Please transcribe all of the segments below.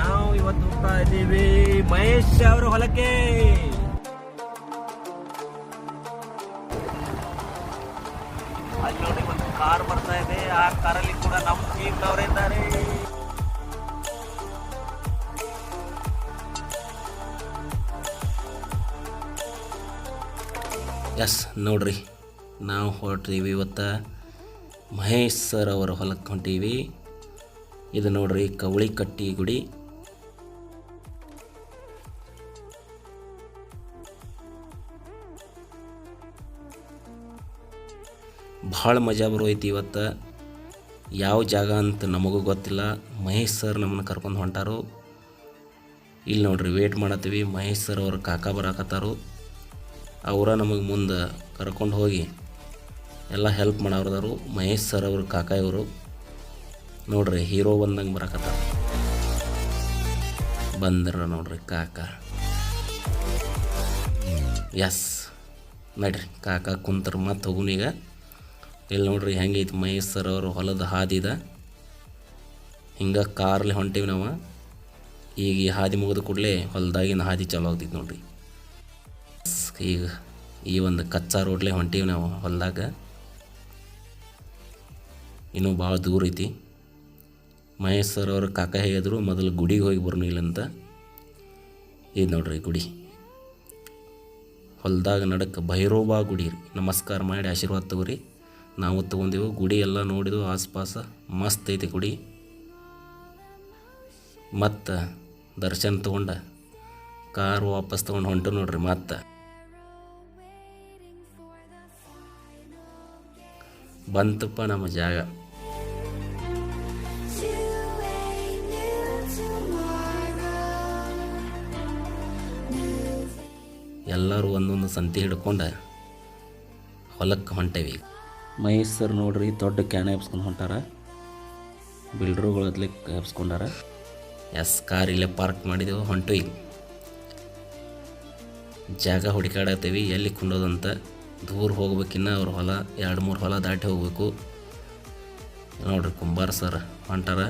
ನಾವು ಇವತ್ತು ಹೋಗ್ತಾ ಇದ್ದೀವಿ. ಮಹೇಶ್ ಅವರ ಹೊಲಕ್ಕೆ. ಅಲ್ಲಿ ನೋಡಿ ಒಂದು ಕಾರ್ ಬರ್ತಾ ಇದೆ. ಆ ಕಾರಲ್ಲಿ ಕೂಡ ನಮ್ಮ ಟೀಮ್ನವರೇ ಇದ್ದಾರೆ. ಎಸ್, ನೋಡ್ರಿ. ನಾವು ಹೊರಟಿದ್ದೀವಿ ಇವತ್ತು ಮಹೇಶ್ ಸರ್ ಅವರ ಹೊಲಕ್ಕೆ ಹೊಂಟೀವಿ. ಇದು ನೋಡ್ರಿ, ಕವಳಿ ಕಟ್ಟಿ ಗುಡಿ. ಭಾಳ ಮಜಾ ಬರೋಯ್ತು ಇವತ್ತು. ಯಾವ ಜಾಗ ಅಂತ ನಮಗೂ ಗೊತ್ತಿಲ್ಲ. ಮಹೇಶ್ ಸರ್ ನಮ್ಮನ್ನ ಕರ್ಕೊಂಡು ಹೊಂಟಾರು. ಇಲ್ಲಿ ನೋಡ್ರಿ ವೇಟ್ ಮಾಡತ್ತೀವಿ. ಮಹೇಶ್ ಸರ್ ಅವ್ರ ಕಾಕ ಬರಾಕತ್ತಾರು. ಅವರ ನಮಗೆ ಮುಂದೆ ಕರ್ಕೊಂಡು ಹೋಗಿ ಎಲ್ಲ ಹೆಲ್ಪ್ ಮಾಡೋರದವರು ಮಹೇಶ್ ಸರ್ ಅವ್ರ ಕಾಕ ಇವರು. ನೋಡ್ರಿ, ಹೀರೋ ಬಂದಂಗೆ ಬರಕತ್ತ ಬಂದ್ರ ನೋಡ್ರಿ ಕಾಕ. ಎಸ್. ನಡ್ರಿ, ಕಾಕ ಕುಂತರ ಮತ್ತೆ ಹೋಗುನೀಗ ಇಲ್ಲಿ ನೋಡ್ರಿ ಹೆಂಗೈತಿ ಮಹೇಶ್ ಅವರು ಹೊಲದ ಹಾದಿದ ಹಿಂಗೆ ಕಾರ್ಲಿ ಹೊಂಟೀವಿ ನಾವು. ಈಗ ಈ ಹಾದಿ ಮುಗಿದ ಕೂಡಲೇ ಹೊಲದಾಗಿನ ಹಾದಿ ಚಲೋ ಆಗ್ತೈತಿ ನೋಡ್ರಿ. ಈಗ ಈ ಒಂದು ಕಚ್ಚಾ ರೋಡ್ಲೆ ಹೊಂಟೀವಿ ನಾವು ಹೊಲದಾಗ. ಇನ್ನೂ ಭಾಳ ದೂರ ಐತಿ. ಮಹೇಶ್ ಸರ್ ಅವ್ರ ಕಾಕ ಹೇಳಿದ್ರು ಮೊದಲು ಗುಡಿಗೆ ಹೋಗಿ ಬರ್ನು ಇಲ್ಲಂತ ಇದು ನೋಡ್ರಿ ಗುಡಿ. ಹೊಲದಾಗ ನಡಕ್ಕೆ ಭೈರೋಬಾ ಗುಡಿ ರೀ. ನಮಸ್ಕಾರ ಮಾಡಿ ಆಶೀರ್ವಾದ ತಗೋರಿ. ನಾವು ತೊಗೊಂಡೆವು ಗುಡಿ ಎಲ್ಲ ನೋಡಿದ್ವು ಆಸ್ಪಾಸ ಮಸ್ತ್ ಐತಿ ಗುಡಿ. ಮತ್ತು ದರ್ಶನ ತೊಗೊಂಡ ಕಾರ್ ವಾಪಸ್ ತೊಗೊಂಡು ಹೊಂಟು ನೋಡ್ರಿ ಮತ್ತೆ. ಬಂತಪ್ಪ ನಮ್ಮ ಜಾಗ. ಎಲ್ಲರೂ ಒಂದೊಂದು ಸಂತಿ ಹಿಡ್ಕೊಂಡು ಹೊಲಕ್ಕೆ ಹೊಂಟೇವಿ ಮಹೇಶ್ ಸರ್ ನೋಡ್ರಿ ದೊಡ್ಡ ಕ್ಯಾನ್ ಎಬ್ಸ್ಕೊಂಡು ಹೊಂಟಾರ. ಬಿಲ್ಡ್ರುಗಳದ್ಲಿ ಎಬ್ಸ್ಕೊಂಡಾರ. ಎಸ್ ಕಾರ್ ಇಲ್ಲೇ ಪಾರ್ಕ್ ಮಾಡಿದೆವು ಹೊಂಟು ಈಗ. ಜಾಗ ಹುಡುಕಾಡತ್ತೀವಿ ಎಲ್ಲಿ ಕುಂಡೋದಂತ ದೂರ ಹೋಗ್ಬೇಕಿನ್ನ ಅವ್ರ ಹೊಲ ಎರಡು ಮೂರು ಹೊಲ ದಾಟಿ ಹೋಗ್ಬೇಕು. ನೋಡ್ರಿ ಕುಂಬಾರ ಸರ್ ಹೊಂಟಾರ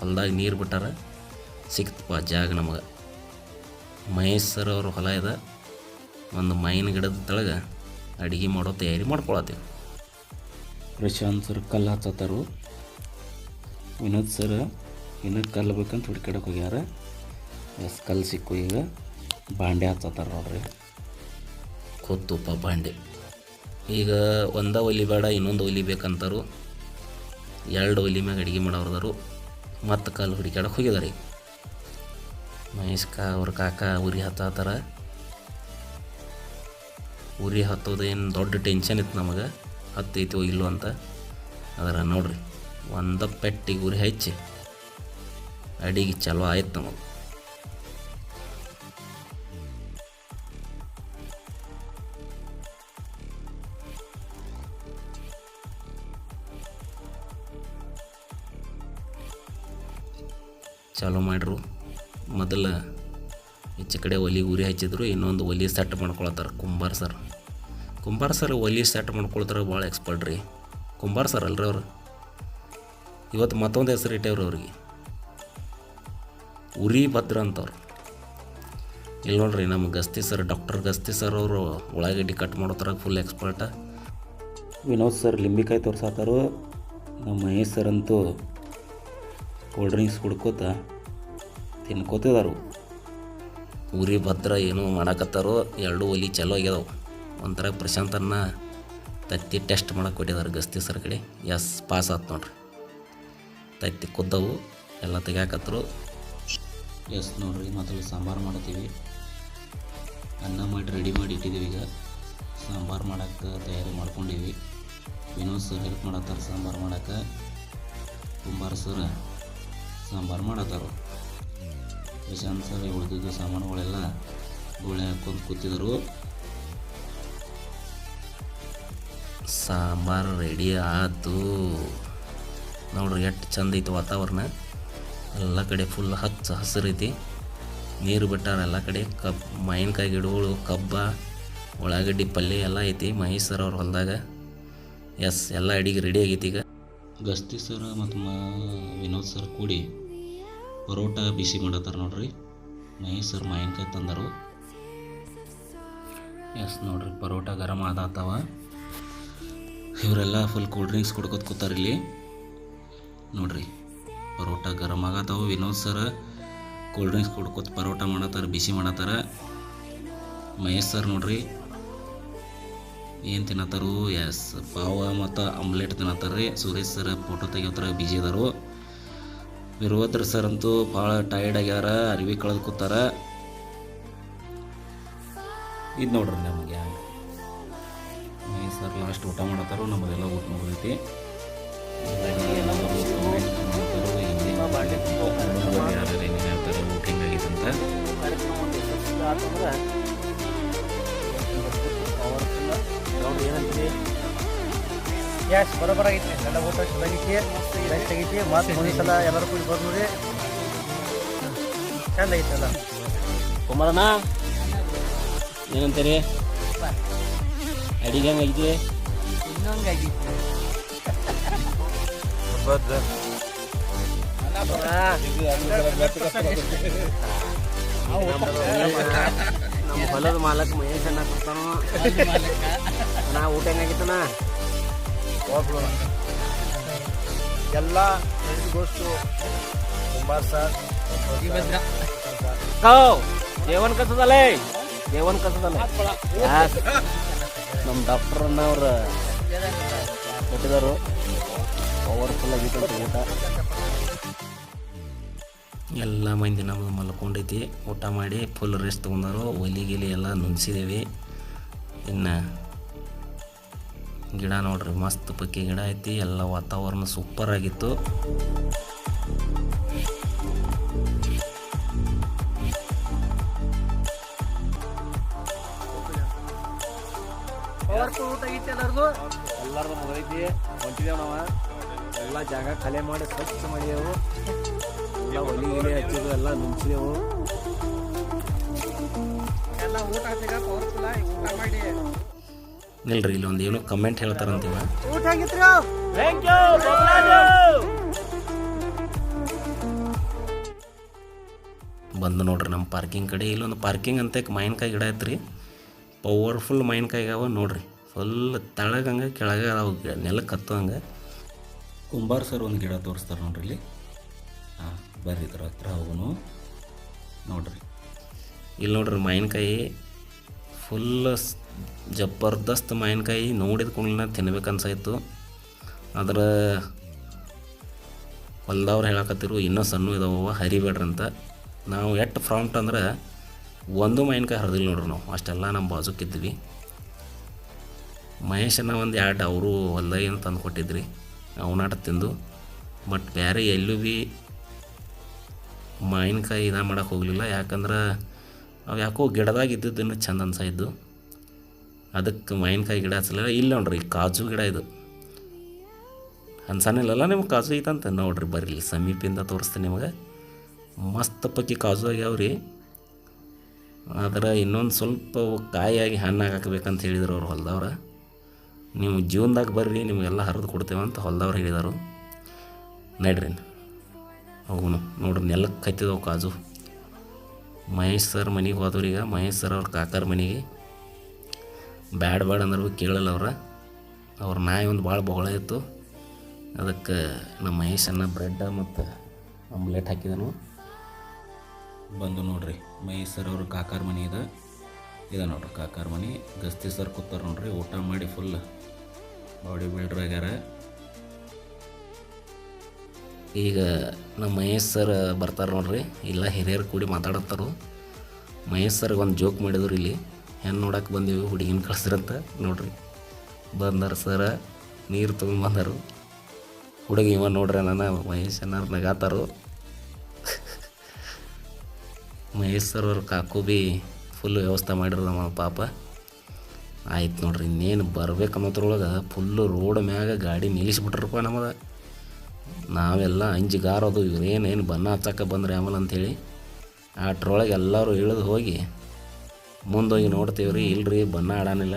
ಹೊಲ್ದಾಗ ನೀರು ಬಿಟ್ಟಾರ ಸಿಕ್ತಪ್ಪ ಜಾಗ ನಮಗೆ. ಮಹೇಶ್ ಸರ್ ಅವ್ರ ಹೊಲ ಇದೆ. ಒಂದು ಮೈನ್ ಗಿಡದ ತಳಗೆ ಅಡುಗೆ ಮಾಡೋ ತಯಾರಿ ಮಾಡ್ಕೊಳತ್ತೇವೆ. ಪ್ರಶಾಂತ್ ಸರ್ ಕಲ್ಲು ಹಚ್ಚತ್ತಾರು. ವಿನೋದ್ ಸರ್ ಇನ್ನೂ ಕಲ್ಲು ಬೇಕಂತ ಹುಡ್ಕಾಡಕ್ಕೆ ಹೋಗ್ಯಾರ. ಎಸ್ ಕಲ್ಲು ಸಿಕ್ಕು ಈಗ. ಬಾಂಡೆ ಹಚ್ಚತ್ತಾರ ನೋಡ್ರಿ. ಕೊತ್ತುಪ್ಪ ಬಾಂಡೆ. ಈಗ ಒಂದ ಒಲಿ ಬೇಡ ಇನ್ನೊಂದು ಒಲಿ ಬೇಕಂತಾರು. ಎರಡು ಒಲಿ ಮ್ಯಾಗ ಅಡುಗೆ ಮಾಡೋರ್ದಾರು. ಮತ್ತು ಕಲ್ಲು ಹುಡುಕಾಡಕ್ಕೆ ಹೋಗಿದಾರೆ. ಮಹೇಶ್ ಕಾ ಅವ್ರ ಕಾಕ ಉರಿ ಹತ್ತಾತಾರ ಉರಿ ಹತ್ತೋದೇನು ದೊಡ್ಡ ಟೆನ್ಷನ್ ಇತ್ತು ನಮಗೆ. ಹತ್ತೈತೋ ಇಲ್ಲೋ ಅಂತ. ಅದರ ನೋಡ್ರಿ, ಒಂದು ಪೆಟ್ಟಿಗೆ ಉರಿ ಹಚ್ಚಿ ಅಡಿಗೆ ಚಲೋ ಆಯ್ತು ನಮಗೆ. ಚಾಲೂ ಮಾಡ್ರು. ಮೊದಲ ಈಚೆ ಕಡೆ ಒಲಿ ಉರಿ ಹಚ್ಚಿದ್ರು, ಇನ್ನೊಂದು ಒಲಿ ಸೆಟ್ ಮಾಡ್ಕೊಳತ್ತಾರ ಕುಂಬಾರ ಸರ್ ಕುಂಬಾರ ಸರ್ ಒಲಿ ಸೆಟ್ ಮಾಡ್ಕೊಳ್ತಾರೆ ಭಾಳ ಎಕ್ಸ್ಪರ್ಟ್ ರೀ. ಕುಂಬಾರ ಸರ್ ಅಲ್ರಿ ಅವ್ರು? ಇವತ್ತು ಮತ್ತೊಂದು ಹೆಸರು ಇಟ್ಟೇವ್ರಿ ಅವ್ರಿಗೆ. ಉರಿ ಭದ್ರ ಅಂತವ್ರು. ಇಲ್ಲ ನೋಡ್ರಿ ನಮ್ಮ Gasti sir doctor Gasti sir ಅವರು ಉಳ್ಳಾಗಡ್ಡಿ ಕಟ್ ಮಾಡೋದ್ರಾಗ ಫುಲ್ ಎಕ್ಸ್ಪರ್ಟ ವಿನೋದ್ ಸರ್ ಲಿಂಬಿಕಾಯಿ ತೋರ್ಸಾತಾರು ನಮ್ಮ ಮಹೇಶ್ ಸರ್ ಅಂತೂ ಕೋಲ್ಡ್ ಡ್ರಿಂಕ್ಸ್ ಕುಡ್ಕೋತ ತಿನ್ಕೋತಿದಾರು. ಉರಿ ಭದ್ರ ಏನೋ ಮಾಡಕತ್ತಾರೋ ಎರಡು ಒಲಿ ಚಲೋ ಆಗ್ಯದವು. ಒಂಥರ ಪ್ರಶಾಂತನ್ನ ತತ್ತಿ ಟೆಸ್ಟ್ ಮಾಡಕ್ಕೆ ಕೊಟ್ಟಿದ್ದಾರೆ ಗಸ್ತಿ ಸರ್ ಕಡೆ. ಎಸ್ ಪಾಸ್ ಆತು ನೋಡ್ರಿ. ತತ್ತಿ ಕುದ್ದವು, ಎಲ್ಲ ತೆಗ್ಯಾಕತ್ತರು ಎಸ್ ನೋಡ್ರಿ ಮೊದಲು ಸಾಂಬಾರು ಮಾಡತ್ತೀವಿ. ಅನ್ನ ಮಾಡಿ ರೆಡಿ ಮಾಡಿ ಇಟ್ಟಿದ್ದೀವಿ ಈಗ. ಸಾಂಬಾರು ಮಾಡೋಕ್ಕೆ ತಯಾರಿ ಮಾಡ್ಕೊಂಡಿವಿ. ವಿನೋದ್ ಸರ್ ಹೆಲ್ಪ್ ಮಾಡತ್ತಾರೆ ಸಾಂಬಾರು ಮಾಡೋಕ್ಕೆ ಕುಂಬಾರ ಸರ್ ಸಾಂಬಾರು ಮಾಡತ್ತಾರು. ಪ್ರಶಾಂತ್ ಸರ್ ಉಳಿದಿದ್ದ ಸಾಮಾನುಗಳೆಲ್ಲ ಗೋಳೆ ಹಾಕೊಂಡು ಕೂತಿದ್ರು. ಸಾಂಬಾರು ರೆಡಿ ಆಯ್ತು. ನೋಡ್ರಿ, ಎಷ್ಟು ಚಂದ ಐತೆ ವಾತಾವರಣ. ಎಲ್ಲ ಕಡೆ ಫುಲ್ ಹಚ್ಚ ಹಸಿರೈತಿ ನೀರು ಬಿಟ್ಟಾರ ಎಲ್ಲ ಕಡೆ. ಕಬ್, ಮಾವಿನಕಾಯಿ ಗಿಡಗಳು, ಕಬ್ಬ, ಉಳ್ಳಾಗಡ್ಡಿ ಪಲ್ಯ ಎಲ್ಲ ಐತಿ ಮಹೇಶ್ ಅವ್ರ ಹೊಲದಾಗ. ಎಸ್ ಎಲ್ಲ ಅಡಿಗೆ ರೆಡಿ ಆಗೈತಿ ಈಗ. ಗಸ್ತಿ ಸರ್ ಮತ್ತು ಮಾ ವಿನೋದ್ ಸರ್ ಕೂಡಿ. ಪರೋಟ ಬಿಸಿ ಮಾಡತ್ತಾರ ನೋಡ್ರಿ. ಮಹೇಶ್ ಸರ್ ಮಾವಿನಕಾಯಿ ತಂದರು. ಎಸ್ ನೋಡ್ರಿ, ಪರೋಟ ಗರಂ ಆದಾತವ. ಇವರೆಲ್ಲ ಫುಲ್ ಕೂಲ್ ಡ್ರಿಂಕ್ಸ್ ಕುಡ್ಕೋತ ಕೂತಾರ ಇಲ್ಲಿ. ನೋಡ್ರಿ, ಪರೋಟ ಗರಂ ಆಗತ್ತಾವ ವಿನೋದ್ ಸರ್ ಕೂಲ್ ಡ್ರಿಂಕ್ಸ್ ಕುಡ್ಕೋತ ಪರೋಟ ಮಾಡತ್ತಾರ, ಬಿಸಿ ಮಾಡತ್ತಾರ. ಮಹೇಶ್ ಸರ್ ನೋಡ್ರಿ, ಏನು ತಿನ್ನತ್ತಾರು? ಎಸ್, ಪಾವ ಮತ್ತು ಆಮ್ಲೆಟ್ ತಿನ್ನತ್ತಾರ ರೀ ಸುರೇಶ್ ಸರ್ ಫೋಟೋ ತೆಗಿಯೋತ್ರ ಬಿಜಿ ಅದಾರು. ವೀರಭದ್ರ ಸರ್ ಅಂತೂ ಭಾಳ ಟೈರ್ಡ್ ಆಗ್ಯಾರ ಅರಿವಿ ಕಳೆದು ಕೂತಾರ ಇದು ನೋಡ್ರಿ ನಮಗೆ ಸರ್ ಲಾಸ್ಟ್ ಊಟ ಮಾಡತ್ತಾರು ನಮಗೆಲ್ಲ ಊಟ ಮುಗಿದೈತಿ ಊಟ ಹಿಂಗಾಗೈತೆ ಅಂತ ಕಾರ್ಯಕ್ರಮ ಒಂದು ಯಶಸ್ವಿ ಆತಂದ್ರೆ ಪವರ್ಫುಲ್ ನೋಡ್ರಿ ಏನಂತೀರಿ ಎಸ್ ಬರೋಬರ ಆಗೈತಿ. ಎಲ್ಲ ಊಟ ಚೆನ್ನಾಗೈತಿ ಬೆಸ್ಟ್ ಆಗೈತಿ ಮತ್ತೆ ಮುಂದಿನ ಸಲ ಎಲ್ಲರೂ ಕೂಡಿ ಬರ್ರಿ ಚಂದ ಐತಿ ಎಲ್ಲ. ಕುಮಾರಣ್ಣ ಏನಂತೀರಿ? ಅಡಿಗೆ ಹಂಗಾಗಿದೆ ಇನ್ನೊಂದಾಗೈತಿ ನಮ್ಮ ಹೊಲದ ಮಾಲಕ್ ಮಹೇಶ್ ಅನ್ನ ಕೊಡ್ತಾನು ನಾ ಊಟ ಹೆಂಗಾಗಿತ್ತನ ಎಲ್ಲ ಗೋಸ್ತು ಕುಂಬಾರ್ ಸರ್. ಜೇವನ್ ಕಸದಲ್ಲೇ. ಜೇವನ್ ಕಸದಲ್ಲೇ. ನಮ್ಮ ಡಾಕ್ಟರ್ ಅವ್ರು ಕೊಟ್ಟಿದ್ದಾರೆ ಪವರ್ಫುಲ್ ಆಗಿತ್ತು ಊಟ. ಎಲ್ಲ ಮಂದಿ ನಮ್ಮದು ಮಲ್ಕೊಂಡೈತಿ ಊಟ ಮಾಡಿ ಫುಲ್ ರೆಸ್ಟ್ ತೊಗೊಂಡಾರು. ಒಲಿ ಗಿಲಿ ಎಲ್ಲ ನುಗ್ಸಿದೇವಿ. ಇನ್ನು ಗಿಡ ನೋಡ್ರಿ ಮಸ್ತ್ ಪಕ್ಕಿ ಗಿಡ ಐತಿ ಎಲ್ಲ ವಾತಾವರಣ ಸೂಪರ್ ಆಗಿತ್ತು. ಎಲ್ಲರದು? ಮುಗೈತಿ ಹೊಂಟಿದೇವು ನಾವು ಎಲ್ಲ ಜಾಗ ಕಲೆ ಮಾಡಿ ಸ್ವಚ್ಛ ಮಾಡಿದೆವು. ಎಲ್ಲ ಒಲಿ ಗಿಲಿ ಹಚ್ಚಿದ್ವು ಎಲ್ಲ ನುಂಚಿದೆವು ಎಲ್ಲ ಊಟ ಪವರ್ಫುಲ್ ಊಟ ಮಾಡಿ. ನಿಲ್ರಿ ಇಲ್ಲಿ ಒಂದು ಏನೋ ಕಮೆಂಟ್ ಹೇಳ್ತಾರಂತೀವ. ಊಟ ಆಗಿತ್ರಿ ಥ್ಯಾಂಕ್ ಯು ಬಂದು ನೋಡ್ರಿ ನಮ್ಮ ಪಾರ್ಕಿಂಗ್ ಕಡೆ ಇಲ್ಲೊಂದು ಪಾರ್ಕಿಂಗ್ ಅಂತ ಮಾವಿನಕಾಯಿ ಗಿಡ ಐತ್ರಿ. ಪವರ್ಫುಲ್ ಮಾವಿನಕಾಯಿ ಅವ ನೋಡ್ರಿ. ಫುಲ್ ತಳಗಂಗೆ ಕೆಳಗೆ ಅದಾವ ಗಿಡ ನೆಲಕ್ಕೆ ಹತ್ತಂಗೆ ಕುಂಬಾರ್ ಸರ್ ಒಂದು ಗಿಡ ತೋರಿಸ್ತಾರೆ ನೋಡ್ರಿ ಇಲ್ಲಿ. ಹಾಂ ಬರ್ರಿ ಇದ್ರ ಹತ್ರ ಅವನು ನೋಡ್ರಿ. ಇಲ್ಲಿ ನೋಡ್ರಿ ಮಾವಿನಕಾಯಿ ಫುಲ್ ಜಬರ್ದಸ್ತ್ ಮಾವಿನಕಾಯಿ ನೋಡಿದ ಕೂಡಲೇ ತಿನ್ಬೇಕನ್ಸಾಯಿತು ಆದ್ರೆ ಹೊಲ್ದವ್ರು ಹೇಳಕತ್ತಿರು, ಇನ್ನೂ ಸಣ್ಣ ಇದಾವ ಹರಿಬೇಡ್ರಿ ಅಂತ. ನಾವು ಎಷ್ಟು ಫ್ರಾಂಟ್ ಅಂದ್ರೆ ಒಂದು ಮಾವಿನಕಾಯಿ ಹರಿದಿಲ್ಲ ನೋಡ್ರಿ ನಾವು. ಅಷ್ಟೆಲ್ಲ ನಮ್ಮ ಬಾಜುಕಿದ್ವಿ. ಮಹೇಶನ ಒಂದು ಎರಡು ಅವರು ಹೊಲ್ದಾಗಿನ ತಂದು ಕೊಟ್ಟಿದ್ರಿ ಅವನಾಟ ತಿಂದು. ಬಟ್ ಬೇರೆ ಎಲ್ಲೂ ಭೀ ಮಾವಿನಕಾಯಿ ಇದು ಮಾಡಕ್ಕೆ ಹೋಗಲಿಲ್ಲ. ಯಾಕಂದ್ರೆ ಅವು ಯಾಕೋ ಗಿಡದಾಗ ಇದ್ದಿದ್ದನ್ನು ಚಂದ ಅನ್ಸಾಯಿದ್ದು ಅದಕ್ಕೆ ಮಾವಿನಕಾಯಿ ಗಿಡ ಹಚ್ಚಲಿಲ್ಲ ಇಲ್ಲ ನೋಡ್ರಿ ಕಾಜು ಗಿಡ ಇದು. ಅನ್ಸಾನಿಲ್ಲಲ್ಲ ನಿಮ್ಗೆ ಕಾಜು ಐತಂತ? ನೋಡ್ರಿ, ಬರ್ರಿ ಇಲ್ಲಿ ಸಮೀಪಿಂದ ತೋರಿಸ್ತೀನಿ ನಿಮಗೆ. ಮಸ್ತ್ ಪಕ್ಕಿ ಕಾಜು ಆಗ್ಯಾವ್ರಿ. ಆದ್ರೆ ಇನ್ನೊಂದು ಸ್ವಲ್ಪ ಕಾಯಿಯಾಗಿ ಹಣ್ಣಾಗಿ ಹೇಳಿದರು ಹೇಳಿದ್ರು ಅವ್ರು ಹೊಲ್ದವ್ರು. ನೀವು ಜೀವನದಾಗ ಬರ್ರಿ, ನಿಮಗೆಲ್ಲ ಹರಿದು ಕೊಡ್ತೇವೆ ಅಂತ ಹೊಲ್ದವ್ರು ಹೇಳಿದರು. ನಡ್ರಿ ಅವನು ನೋಡ್ರಿ ನೆಲಕ್ಕೆ ಕತ್ತಿದವು ಕಾಜು. ಮಹೇಶ್ ಸರ್ ಮನೆಗೆ ಹೋದವ್ರೀಗ, ಮಹೇಶ್ ಸರ್ ಅವ್ರ ಕಾಕರ ಮನೆಗೆ. ಬ್ಯಾಡ್ ಬ್ಯಾಡ್ ಅಂದ್ರೆ ಕೇಳಲ್ಲ ಅವ್ರ. ಅವ್ರ ನಾಯಿ ಒಂದು ಭಾಳ ಬೊಗಳ ಇತ್ತು. ಅದಕ್ಕೆ ನಮ್ಮ ಮಹೇಶನ್ನ ಬ್ರೆಡ್ ಮತ್ತು ಆಮ್ಲೆಟ್ ಹಾಕಿದನು. ಬಂದು ನೋಡ್ರಿ, ಮಹೇಶ್ ಸರ್ ಅವ್ರ ಕಾಕಾರ ಮನೆ ಇದೆ. ಇದೆ ನೋಡ್ರಿ ಕಾಕಾರ ಮನೆ. ಗಸ್ತಿ ಸರ್ ಕೂತಾರ ನೋಡ್ರಿ, ಊಟ ಮಾಡಿ ಫುಲ್ ಬಾಡಿ ಬಿಲ್ಡ್ರ್ ಆಗ್ಯಾರ. ಈಗ ನಮ್ಮ ಮಹೇಶ್ ಸರ್ ಬರ್ತಾರೆ ನೋಡ್ರಿ, ಇಲ್ಲ ಹಿರಿಯರು ಕೂಡಿ ಮಾತಾಡತ್ತಾರು. ಮಹೇಶ್ ಸರ್ಗೆ ಒಂದು ಜೋಕ್ ಮಾಡಿದ್ರು ಇಲ್ಲಿ. ಹೆಣ್ಣು ನೋಡಕ್ಕೆ ಬಂದೀವಿ, ಹುಡುಗಿನ ಕಳ್ಸ್ರಂತ. ನೋಡ್ರಿ, ಬಂದರು ಸರ, ನೀರು ತೊಗೊಂಡು ಬಂದರು. ಹುಡುಗಿ ಇವ ನೋಡ್ರಿ ನಾನು ಮಹೇಶ್ ಅನ್ನಾರು ನಗಾತಾರು ಮಹೇಶ್ ಸರ್ ಅವ್ರ ಕಾಕು ಭೀ ಫುಲ್ ವ್ಯವಸ್ಥೆ ಮಾಡಿರ ಪಾಪ. ಆಯ್ತು ನೋಡ್ರಿ, ಇನ್ನೇನು ಬರ್ಬೇಕು ಅನ್ನೋದ್ರೊಳಗೆ ಫುಲ್ಲು ರೋಡ್ ಮ್ಯಾಗ ಗಾಡಿ ನಿಲ್ಲಿಸ್ಬಿಟ್ರಪ್ಪ ನಮಗೆ ನಾವೆಲ್ಲ ಅಂಜಿಗಾರೋದು ಇವ್ರೇನೇನು ಬನ್ನ ಹಚ್ಚಕ್ಕೆ ಬಂದ್ರಿ ಆಮೇಲೆ ಅಂಥೇಳಿ ಅಟ್ರೊಳಗೆ ಎಲ್ಲರೂ ಇಳಿದು ಹೋಗಿ ಮುಂದೋಗಿ ನೋಡ್ತೀವಿ ರೀ ಇಲ್ರಿ ಬಣ್ಣ ಆಡಾನಿಲ್ಲ.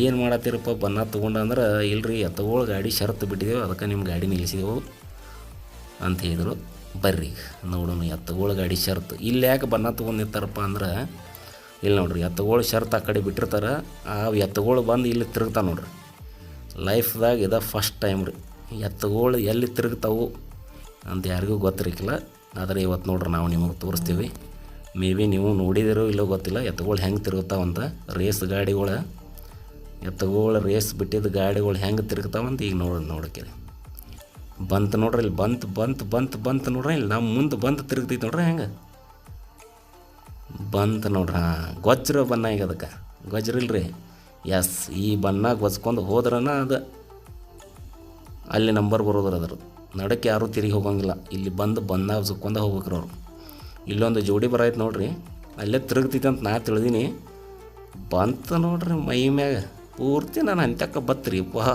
ಏನು ಮಾಡತ್ತೀರಪ್ಪ ಬಣ್ಣ ತೊಗೊಂಡಂದ್ರೆ ಇಲ್ರಿ ಎತ್ತಗೋಳು ಗಾಡಿ ಶರತ್ತು ಬಿಟ್ಟಿದ್ದೇವೆ ಅದಕ್ಕೆ ನಿಮ್ಮ ಗಾಡಿ ನಿಲ್ಲಿಸಿದೆವು ಅಂತ ಹೇಳಿದರು. ಬರ್ರಿ, ನೋಡೋಣ ಎತ್ತಗೋಳು ಗಾಡಿ ಶರತ್ತು ಇಲ್ಲಿ ಯಾಕೆ ಬಣ್ಣ ತೊಗೊಂಡಿರ್ತಾರಪ್ಪ ಅಂದ್ರೆ, ಇಲ್ಲಿ ನೋಡ್ರಿ, ಎತ್ತಗೋಳು ಶರ್ತ್ ಆ ಕಡೆ ಬಿಟ್ಟಿರ್ತಾರೆ, ಆ ಎತ್ತಗೋಳು ಬಂದು ಇಲ್ಲಿ ತಿರುಗ್ತಾವೆ ನೋಡ್ರಿ. ಲೈಫ್ದಾಗ ಇದ ಫಸ್ಟ್ ಟೈಮ್ ರೀ, ಎತ್ತಗೋಳು ಎಲ್ಲಿ ತಿರುಗ್ತಾವು ಅಂತ ಯಾರಿಗೂ ಗೊತ್ತಿರಕ್ಕಿಲ್ಲ ಆದರೆ ಇವತ್ತು ನೋಡ್ರಿ ನಾವು ನಿಮಗೆ ತೋರಿಸ್ತೀವಿ. ಮೇ ಬಿ ನೀವು ನೋಡಿದಿರೋ ಇಲ್ಲೋ ಗೊತ್ತಿಲ್ಲ, ಎತ್ತುಗಳು ಹೆಂಗೆ ತಿರುಗುತ್ತಾವಂತ ರೇಸ್ ಗಾಡಿಗಳು. ಎತ್ತುಗಳು ರೇಸ್ ಬಿಟ್ಟಿದ್ದ ಗಾಡಿಗಳು ಹೆಂಗೆ ತಿರುಗ್ತಾವಂತ ಈಗ ನೋಡಿ ನೋಡಕ್ಕೆ ಬಂತು ನೋಡ್ರಿ ಇಲ್ಲಿ, ಬಂತು ಬಂತು ಬಂತು ಬಂತು ನೋಡ್ರಿ ಇಲ್ಲಿ ನಮ್ಮ ಮುಂದೆ ಬಂತು ತಿರುಗ್ತೈತೆ ನೋಡ್ರಿ ಹೆಂಗೆ. ಬಂತು ನೋಡ್ರಿ, ಹಾಂ ಗೊಜ್ಜರ ಬಣ್ಣ ಈಗ ಅದಕ್ಕೆ. ಗೊಜ್ರಿಲ್ರಿ ಎಸ್ ಈ ಬನ್ನ ಗೊಜ್ಕೊಂಡು ಹೋದ್ರನ ಅದು. ಅಲ್ಲಿ ನಂಬರ್ ಬರೋದ್ರ ಅದ್ರದ್ದು. ನಡಕ್ಕೆ ಯಾರೂ ತಿರುಗಿ ಹೋಗಂಗಿಲ್ಲ. ಇಲ್ಲಿ ಬಂದು ಬಣ್ಣ ಸುಕ್ಕೊಂಡ ಹೋಗ್ಬೇಕ್ರಿ ಅವ್ರು. ಇಲ್ಲೊಂದು ಜೋಡಿ ಬರಾಯ್ತು ನೋಡ್ರಿ. ಅಲ್ಲೇ ತಿರುಗ್ತೈತೆ ಅಂತ ನಾ ತಿಳಿದೀನಿ. ಬಂತು ನೋಡ್ರಿ ಮೈ ಮ್ಯಾಗ. ಪೂರ್ತಿ ನಾನು ಅಂತ್ಯಕ್ಕೆ ಬತ್ರಿ ವಾ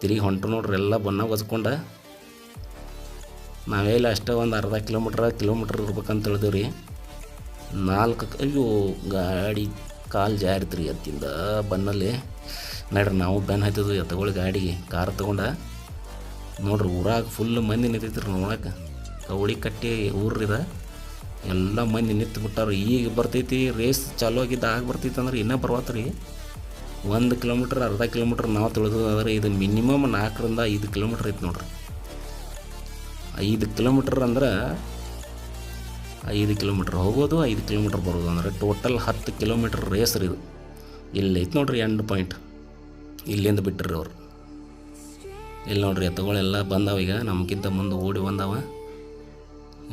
ತಿರುಗಿ ಹೊಂಟ್ರು ನೋಡ್ರಿ, ಎಲ್ಲ ಬಣ್ಣ ನಾವೇ ಇಲ್ಲ ಅಷ್ಟೇ ಒಂದು ಅರ್ಧ ಕಿಲೋಮೀಟ್ರ್ ಕಿಲೋಮೀಟ್ರ್ ಇರ್ಬೇಕಂತ ಹೇಳಿದೆವು ರೀ ನಾಲ್ಕು ಅಯ್ಯೋ, ಗಾಡಿ ಕಾಲು ಜಾರಿತ್ರಿ ಅತ್ತಿಂದ ಬನ್ನಲ್ಲಿ ನಡ್ರಿ ನಾವು ಬೆನ್ ಹತ್ತಿದ್ವು ಎತ್ತಗೊಳ್ಳಿ ಗಾಡಿಗೆ ಕಾರ್ ತೊಗೊಂಡ. ನೋಡ್ರಿ ಊರಾಗ ಫುಲ್ ಮಂದಿ ನಿಂತೈತ್ರಿ ನೋಡಕ್ಕೆ ಕವಳಿ ಕಟ್ಟಿ ಊರ್ರಿದ ಎಲ್ಲ ಮಂದಿ ನಿಂತು ಬಿಟ್ಟಾರ ಈಗ ಬರ್ತೈತಿ ರೇಸ್ ಚಾಲು ಆಗಿದ್ದು ಆಗ ಬರ್ತೈತಿ ಅಂದ್ರೆ ಇನ್ನೂ ಬರ್ವತ್ರಿ. ಒಂದು ಕಿಲೋಮೀಟ್ರ್ ಅರ್ಧ ಕಿಲೋಮೀಟ್ರ್ ನಾವು ತಿಳಿದ್ರೆ ಇದು ಮಿನಿಮಮ್ ನಾಲ್ಕರಿಂದ ಐದು ಕಿಲೋಮೀಟ್ರ್ ಐತೆ ನೋಡ್ರಿ. ಐದು ಕಿಲೋಮೀಟ್ರ್ ಅಂದ್ರೆ ಐದು ಕಿಲೋಮೀಟ್ರ್ ಹೋಗೋದು, ಐದು ಕಿಲೋಮೀಟ್ರ್ ಬರೋದು. ಅಂದರೆ ಟೋಟಲ್ ಹತ್ತು ಕಿಲೋಮೀಟ್ರ್ ರೇಸ್ ರೀ ಇದು. ಇಲ್ಲಿ ಐತೆ ನೋಡ್ರಿ ಎಂಡ್ ಪಾಯಿಂಟ್ ಇಲ್ಲಿಂದ ಬಿಟ್ಟರು ಅವರು. ಇಲ್ಲಿ ನೋಡ್ರಿ ಎತ್ತುಗಳೆಲ್ಲ ಬಂದಾವ ಈಗ. ನಮ್ಗಿಂತ ಮುಂದೆ ಓಡಿ ಬಂದಾವ.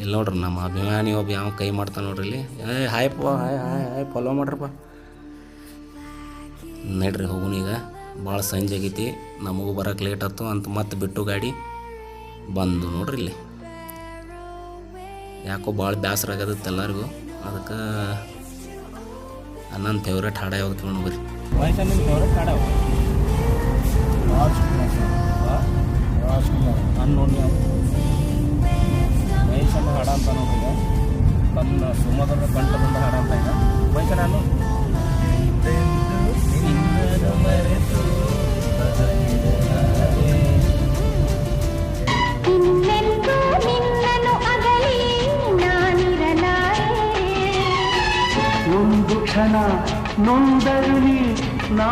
ಇಲ್ಲಿ ನೋಡ್ರಿ, ನಮ್ಮ ಅಭಿಮಾನಿ ಒಬ್ಬ ಯಾವ ಕೈ ಮಾಡ್ತಾನೆ ನೋಡ್ರಿ ಇಲ್ಲಿ. ಏ ಹಾಯ್ ಪಾ ಹಾಯ್ ಹಾಯ್ ಹಾಯ್ ಫಾಲೋ ಮಾಡ್ರಪ್ಪ. ನಡ್ರಿ ಹೋಗೋಣ ಈಗ. ಭಾಳ ಸಂಜೆ ಆಗೈತಿ. ನಮಗೂ ಬರೋಕೆ ಲೇಟ್ ಆಯ್ತು ಅಂತ ಮತ್ತೆ ಬಿಟ್ಟು ಗಾಡಿ ಬಂದು ನೋಡ್ರಿ ಇಲ್ಲಿ. ಯಾಕೋ ಭಾಳ ಬೇಸರ ಆಗದತ್ತೆ ಎಲ್ಲರಿಗೂ. ಅದಕ್ಕೆ ನನ್ನ ಫೇವ್ರೇಟ್ ಹಾಡ ಯಾವ್ದು ಕೇಳೋಣ ಬರ್ರಿ ವಯಸ್ಸಲ್ಲಿ ನಿಮ್ಮ ಫೇವ್ರೇಟ್ ಹಾಡ ನಾನು ನೋಡಿ ವಯಸ್ಸನ್ನು ಹಾಡ ಅಂತ ನೋಡಿದ ತನ್ನ ಸುಮಧುರ ಕಂಠದಿಂದ ಹಾಡ ಅಂತ ಈಗ ವಯಸ್ಸ ನಾನು ನಿನ್ನನ್ನು ಮರೆತು ಇನ್ನೆಂದೂ ನಿನ್ನನ್ನು ಅಗಲಿ ನಾನಿರಲಾರೆ ಒಂದು ಕ್ಷಣ ನೊಂದರು ನೀ ನಾ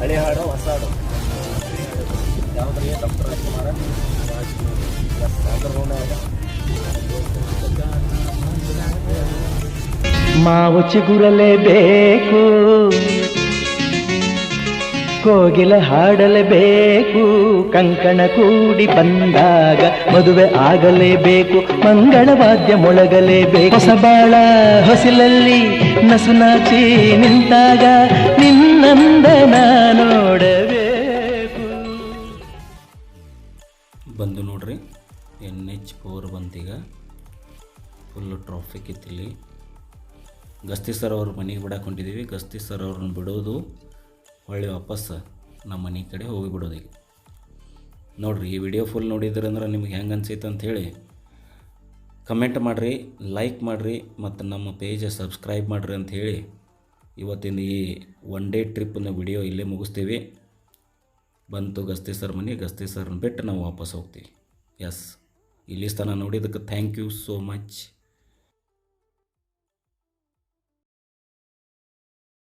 ಹಳೆ ಹಾಡು ಹೊಸ ಹಾಡು ಯಾವ್ದ್ರಿ ಡಾಕ್ಟರ್ ರಾಜ್ಕುಮಾರ ಸಾಗರ ಮಾವು ಚಿಗುರಲೇಬೇಕು ಕೋಗಿಲ ಹಾಡಲೇಬೇಕು, ಕಂಕಣ ಕೂಡಿ ಬಂದಾಗ ಮದುವೆ ಆಗಲೇಬೇಕು ಮಂಗಳವಾದ್ಯ ಮೊಳಗಲೇಬೇಕು. ಸಬಾಳ ಬಾಳ ಹೊಸಿಲಲ್ಲಿ ನಸುನಾಚಿ ನಿಂತಾಗ ನಿನ್ನಂದನ ನೋಡಬೇಕು. ಬಂದು ನೋಡ್ರಿ ಎನ್ ಎಚ್ ಫೋರ್ ಬಂತೀಗ ಫುಲ್ಲು ಟ್ರಾಫಿಕ್ ಇತ್ತಿಲ್ಲಿ. ಗಸ್ತಿ ಸರ್ ಅವ್ರ ಮನೆಗೆ ಬಿಡಕ್ಕೆ ಹೊಂಟಿದ್ದೀವಿ ಗಸ್ತಿ ಸರ್ ಅವ್ರನ್ನ ಬಿಡೋದು ಹೊಳ್ಳಿ ವಾಪಸ್ ನಮ್ಮ ಮನೆ ಕಡೆ ಹೋಗಿ ಬಿಡೋದು ಈಗ ನೋಡಿರಿ, ಈ ವಿಡಿಯೋ ಫುಲ್ ನೋಡಿದ್ರಂದ್ರೆ ನಿಮ್ಗೆ ಹೆಂಗೆ ಅನಿಸೈತೆ ಹೇಳಿ ಕಮೆಂಟ್ ಮಾಡಿರಿ ಲೈಕ್ ಮಾಡಿರಿ ಮತ್ತು ನಮ್ಮ ಪೇಜ್ ಸಬ್ಸ್ಕ್ರೈಬ್ ಮಾಡಿರಿ ಹೇಳಿ ಇವತ್ತಿನ ಈ ಒನ್ ಡೇ ಟ್ರಿಪ್ನ ವಿಡಿಯೋ ಇಲ್ಲೇ ಮುಗಿಸ್ತೀವಿ. ಬಂತು ಗಸ್ತಿ ಸರ್ ಮನೆ, ಗಸ್ತಿ ಸರ್ನ ಬಿಟ್ಟು ನಾವು ವಾಪಸ್ ಹೋಗ್ತೀವಿ. ಎಸ್ ಇಲ್ಲಿ ಸ್ಥಾನ ನೋಡಿದ್ದಕ್ಕೆ ಥ್ಯಾಂಕ್ ಯು ಸೋ ಮಚ್